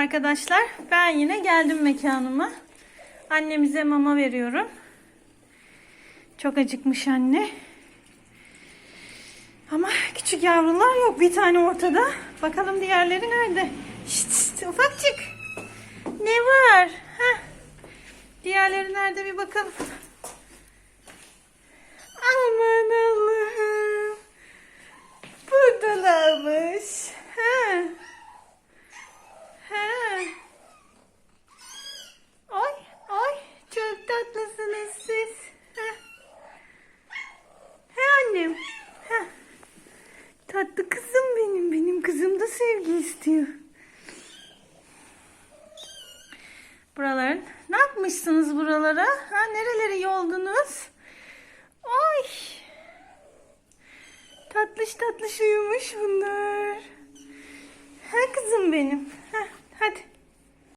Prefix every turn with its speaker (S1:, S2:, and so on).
S1: arkadaşlar. Ben yine geldim mekanıma. Annemize mama veriyorum. Çok acıkmış anne. Ama küçük yavrular yok. Bir tane ortada. Bakalım diğerleri nerede? Şşt, şşt, ufakçık. Ne var? Heh. Diğerleri nerede bir bakalım. Aman Allah'ım. Buradalarmış. Ha. Ha. Ay ay çok tatlısınız siz. Ha. He annem. Ha. Tatlı kızım benim. Benim kızım da sevgi istiyor. Buraların ne yapmışsınız buralara? Ha nereleri yoldunuz? Ay. Tatlış tatlış uyumuş bunlar. Ha kızım benim.